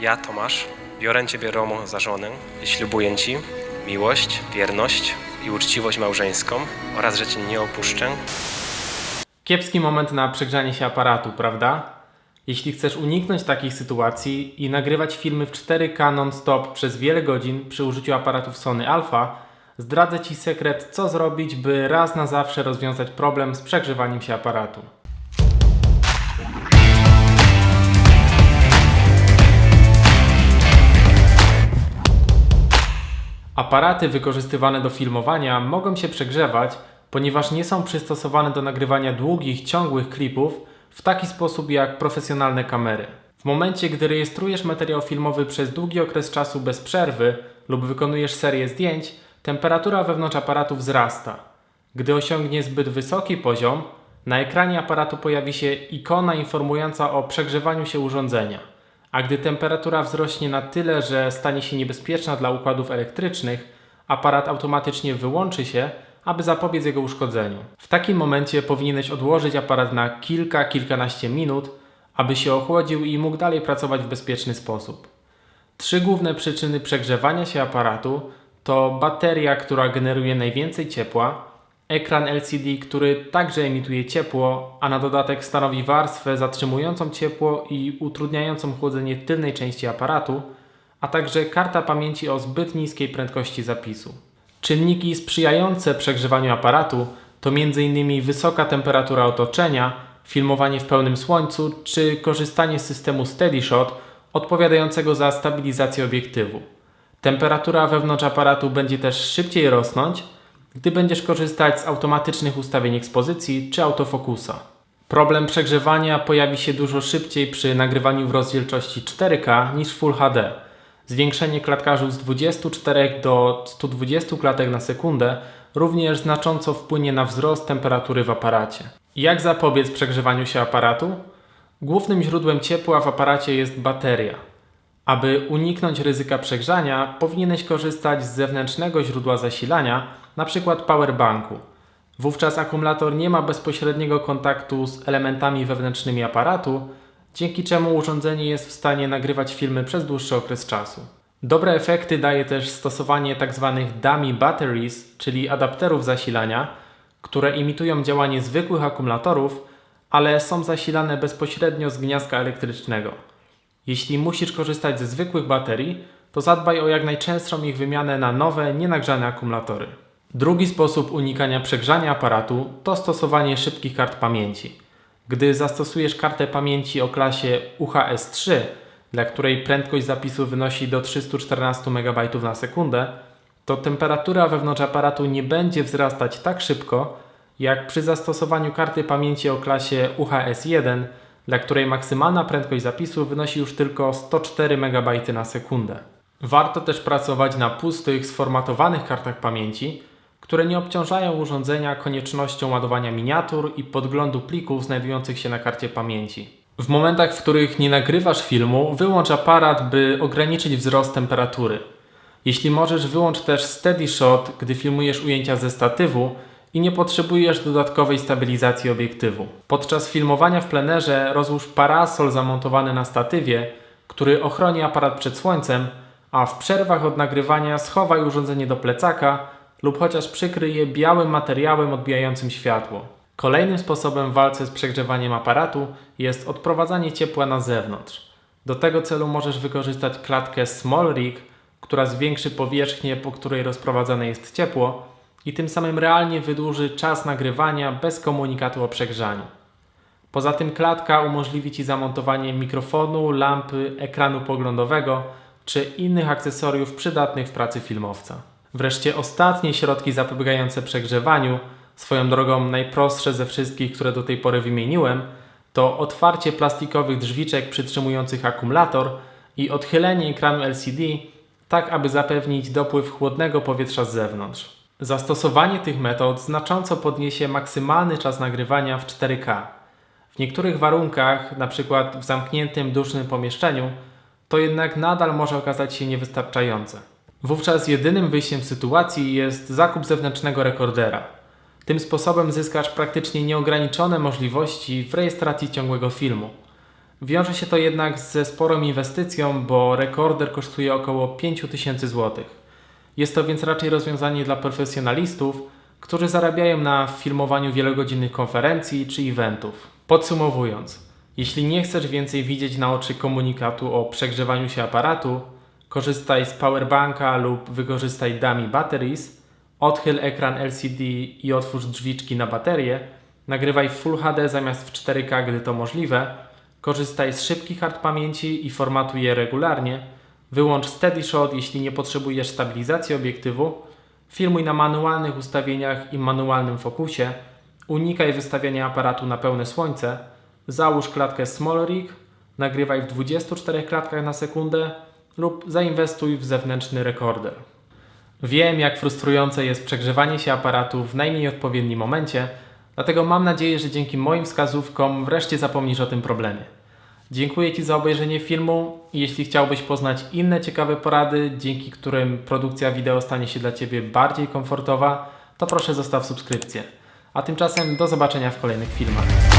Ja, Tomasz, biorę Ciebie, Romo, za żonę i ślubuję Ci miłość, wierność i uczciwość małżeńską oraz, że Cię nie opuszczę Kiepski moment na przegrzanie się aparatu, prawda? Jeśli chcesz uniknąć takich sytuacji i nagrywać filmy w 4K non-stop przez wiele godzin przy użyciu aparatów Sony Alpha, zdradzę Ci sekret, co zrobić, by raz na zawsze rozwiązać problem z przegrzewaniem się aparatu. Aparaty wykorzystywane do filmowania mogą się przegrzewać, ponieważ nie są przystosowane do nagrywania długich, ciągłych klipów w taki sposób jak profesjonalne kamery. W momencie, gdy rejestrujesz materiał filmowy przez długi okres czasu bez przerwy lub wykonujesz serię zdjęć, temperatura wewnątrz aparatu wzrasta. Gdy osiągnie zbyt wysoki poziom, na ekranie aparatu pojawi się ikona informująca o przegrzewaniu się urządzenia. A gdy temperatura wzrośnie na tyle, że stanie się niebezpieczna dla układów elektrycznych, aparat automatycznie wyłączy się, aby zapobiec jego uszkodzeniu. W takim momencie powinieneś odłożyć aparat na kilka, kilkanaście minut, aby się ochłodził i mógł dalej pracować w bezpieczny sposób. Trzy główne przyczyny przegrzewania się aparatu to bateria, która generuje najwięcej ciepła, ekran LCD, który także emituje ciepło, a na dodatek stanowi warstwę zatrzymującą ciepło i utrudniającą chłodzenie tylnej części aparatu, a także karta pamięci o zbyt niskiej prędkości zapisu. Czynniki sprzyjające przegrzewaniu aparatu to m.in. wysoka temperatura otoczenia, filmowanie w pełnym słońcu czy korzystanie z systemu Steady Shot odpowiadającego za stabilizację obiektywu. Temperatura wewnątrz aparatu będzie też szybciej rosnąć, gdy będziesz korzystać z automatycznych ustawień ekspozycji czy autofokusa. Problem przegrzewania pojawi się dużo szybciej przy nagrywaniu w rozdzielczości 4K niż Full HD. Zwiększenie klatkarzu z 24 do 120 klatek na sekundę również znacząco wpłynie na wzrost temperatury w aparacie. Jak zapobiec przegrzewaniu się aparatu? Głównym źródłem ciepła w aparacie jest bateria. Aby uniknąć ryzyka przegrzania, powinieneś korzystać z zewnętrznego źródła zasilania, np. powerbanku. Wówczas akumulator nie ma bezpośredniego kontaktu z elementami wewnętrznymi aparatu, dzięki czemu urządzenie jest w stanie nagrywać filmy przez dłuższy okres czasu. Dobre efekty daje też stosowanie tzw. dummy batteries, czyli adapterów zasilania, które imitują działanie zwykłych akumulatorów, ale są zasilane bezpośrednio z gniazdka elektrycznego. Jeśli musisz korzystać ze zwykłych baterii, to zadbaj o jak najczęstszą ich wymianę na nowe, nienagrzane akumulatory. Drugi sposób unikania przegrzania aparatu to stosowanie szybkich kart pamięci. Gdy zastosujesz kartę pamięci o klasie UHS-3, dla której prędkość zapisu wynosi do 314 MB na sekundę, to temperatura wewnątrz aparatu nie będzie wzrastać tak szybko, jak przy zastosowaniu karty pamięci o klasie UHS-1, dla której maksymalna prędkość zapisu wynosi już tylko 104 MB na sekundę. Warto też pracować na pustych, sformatowanych kartach pamięci, które nie obciążają urządzenia koniecznością ładowania miniatur i podglądu plików znajdujących się na karcie pamięci. W momentach, w których nie nagrywasz filmu, wyłącz aparat, by ograniczyć wzrost temperatury. Jeśli możesz, wyłącz też Steady Shot, gdy filmujesz ujęcia ze statywu i nie potrzebujesz dodatkowej stabilizacji obiektywu. Podczas filmowania w plenerze rozłóż parasol zamontowany na statywie, który ochroni aparat przed słońcem, a w przerwach od nagrywania schowaj urządzenie do plecaka lub chociaż przykryj je białym materiałem odbijającym światło. Kolejnym sposobem w walce z przegrzewaniem aparatu jest odprowadzanie ciepła na zewnątrz. Do tego celu możesz wykorzystać klatkę Small Rig, która zwiększy powierzchnię, po której rozprowadzane jest ciepło i tym samym realnie wydłuży czas nagrywania bez komunikatu o przegrzaniu. Poza tym klatka umożliwi Ci zamontowanie mikrofonu, lampy, ekranu poglądowego czy innych akcesoriów przydatnych w pracy filmowca. Wreszcie ostatnie środki zapobiegające przegrzewaniu, swoją drogą najprostsze ze wszystkich, które do tej pory wymieniłem, to otwarcie plastikowych drzwiczek przytrzymujących akumulator i odchylenie ekranu LCD, tak aby zapewnić dopływ chłodnego powietrza z zewnątrz. Zastosowanie tych metod znacząco podniesie maksymalny czas nagrywania w 4K. W niektórych warunkach, np. w zamkniętym, dusznym pomieszczeniu, to jednak nadal może okazać się niewystarczające. Wówczas jedynym wyjściem z sytuacji jest zakup zewnętrznego rekordera. Tym sposobem zyskasz praktycznie nieograniczone możliwości w rejestracji ciągłego filmu. Wiąże się to jednak ze sporą inwestycją, bo rekorder kosztuje około 5000 zł. Jest to więc raczej rozwiązanie dla profesjonalistów, którzy zarabiają na filmowaniu wielogodzinnych konferencji czy eventów. Podsumowując, jeśli nie chcesz więcej widzieć na oczy komunikatu o przegrzewaniu się aparatu, korzystaj z powerbanka lub wykorzystaj dummy batteries, odchyl ekran LCD i otwórz drzwiczki na baterię, nagrywaj w Full HD zamiast w 4K, gdy to możliwe, korzystaj z szybkich kart pamięci i formatuj je regularnie, wyłącz Steady Shot, jeśli nie potrzebujesz stabilizacji obiektywu, filmuj na manualnych ustawieniach i manualnym fokusie, unikaj wystawiania aparatu na pełne słońce, załóż klatkę Small Rig, nagrywaj w 24 klatkach na sekundę lub zainwestuj w zewnętrzny rekorder. Wiem, jak frustrujące jest przegrzewanie się aparatu w najmniej odpowiednim momencie, dlatego mam nadzieję, że dzięki moim wskazówkom wreszcie zapomnisz o tym problemie. Dziękuję Ci za obejrzenie filmu i jeśli chciałbyś poznać inne ciekawe porady, dzięki którym produkcja wideo stanie się dla Ciebie bardziej komfortowa, to proszę zostaw subskrypcję. A tymczasem do zobaczenia w kolejnych filmach.